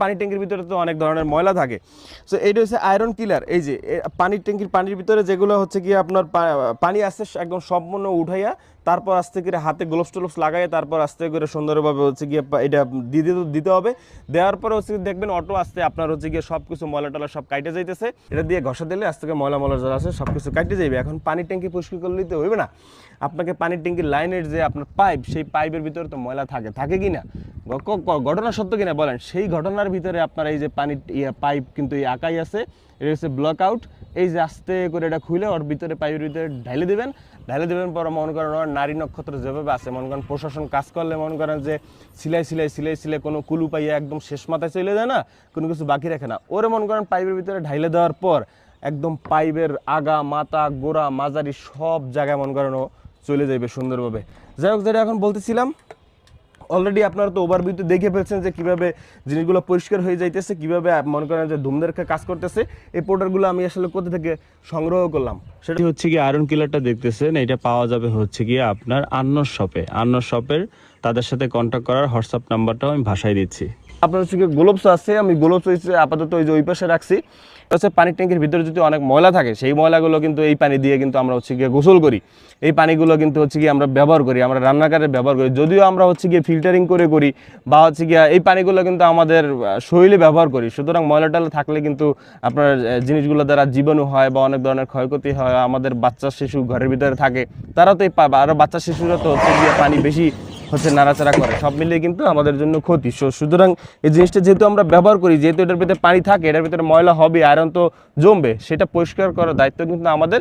পানি ট্যাঙ্কির ভিতরে তো অনেক ধরনের ময়লা থাকে। সো এইটা হচ্ছে আয়রন কিলার এই যে পানির ট্যাঙ্কির পানির ভিতরে যেগুলো হচ্ছে কি আপনার পানি আসছে, একদম সম্পূর্ণ উঠাইয়া তারপর আস্তে করে হাতে গ্লোভস টোলভস লাগাইয়া তারপর আস্তে করে সুন্দরভাবে হচ্ছে গিয়ে এটা দিয়ে দিতে দিতে হবে। দেওয়ার পরে হচ্ছে দেখবেন অটো আস্তে আপনার হচ্ছে গিয়ে সব কিছু ময়লা টলা সব কাইটে যাইতেছে। এটা দিয়ে ঘষা দিলে আস্তে করে ময়লা ময়লা যারা আছে সব কিছু কাইটে যাইবে। এখন পানির ট্যাঙ্কি পরিষ্কার করলে তো হইবে না। আপনাকে পানির ট্যাঙ্কির লাইনের যে আপনার পাইপ সেই পাইপের ভিতরে তো ময়লা থাকে। থাকে কি না? ঘটনা সত্য কিনা বলেন? সেই ঘটনার ভিতরে আপনার এই যে পানির পাইপ কিন্তু এই আঁকাই আছে। এটা হচ্ছে ব্লক আউট এই যে আস্তে করে এটা খুলে ওর ভিতরে পাইপের ভিতরে ঢালে দেবেন। ঢালে দেবেন পর মনে করেন নারী নক্ষত্র যেভাবে আছে, মনে করেন প্রশাসন কাজ করলে মনে করেন যে সিলাই সিলাই সিলাই সিলাই কোনো কুলু পাইয়ে একদম শেষ মাথায় চলে যায় না, কোনো কিছু বাকি রাখে না। ওরে মনে করেন পাইপের ভিতরে ঢাইলে দেওয়ার পর একদম পাইপের আগা, মাথা, গোড়া, মাঝারি সব জায়গায় মনে করেন ও চলে যাইবে সুন্দরভাবে। যাই হোক, যেটা এখন বলতেছিলাম অলরেডি আপনারা তো ওভারভিউতে দেখে ফেলছেন যে কীভাবে জিনিসগুলো পরিষ্কার হয়ে যাইতেছে, কীভাবে মনে করেন যে ধুমদেরকে কাজ করতেছে। এই প্রোডাক্টগুলো আমি আসলে কোথা থেকে সংগ্রহ করলাম? সেটা হচ্ছে কি আয়রন কিলারটা দেখতেছেন, এটা পাওয়া যাবে হচ্ছে কি আপনার আন্নর শপে আন্নর শপের তাদের সাথে কন্ট্যাক্ট করার হোয়াটসঅ্যাপ নাম্বারটাও আমি ভাষায় দিচ্ছি। আপনার হচ্ছে গ্লোভস আছে, আমি গ্লোভস হচ্ছে আপাতত ওই যে ওই পাশে রাখছি। হচ্ছে পানির ট্যাঙ্কের ভিতরে যদি অনেক ময়লা থাকে, সেই ময়লাগুলো কিন্তু এই পানি দিয়ে কিন্তু আমরা হচ্ছে গিয়ে গোসল করি। এই পানিগুলো কিন্তু হচ্ছে গিয়ে আমরা ব্যবহার করি, আমরা রান্নাঘরে ব্যবহার করি। যদিও আমরা হচ্ছে গিয়ে ফিল্টারিং করে করি বা হচ্ছে গিয়ে এই পানিগুলো কিন্তু আমাদের শরীরে ব্যবহার করি। সুতরাং ময়লা থাকলে কিন্তু আপনার জিনিসগুলো দ্বারা জীবাণু হয় বা অনেক ধরনের ক্ষয়ক্ষতি হয়, আমাদের বাচ্চা শিশু ঘরের ভিতরে থাকে, তারা তো এই পা- আরও বাচ্চা শিশুরা তো হচ্ছে গিয়ে পানি বেশি হচ্ছে নাড়াচাড়া করে। সব মিলিয়ে কিন্তু আমাদের জন্য ক্ষতি। সো- সুতরাং এই জিনিসটা যেহেতু আমরা ব্যবহার করি, যেহেতু এটার ভিতরে পানি থাকে, এটার ভিতরে ময়লা হবে, আয়রন তো জমবে, সেটা পরিষ্কার করার দায়িত্ব কিন্তু আমাদের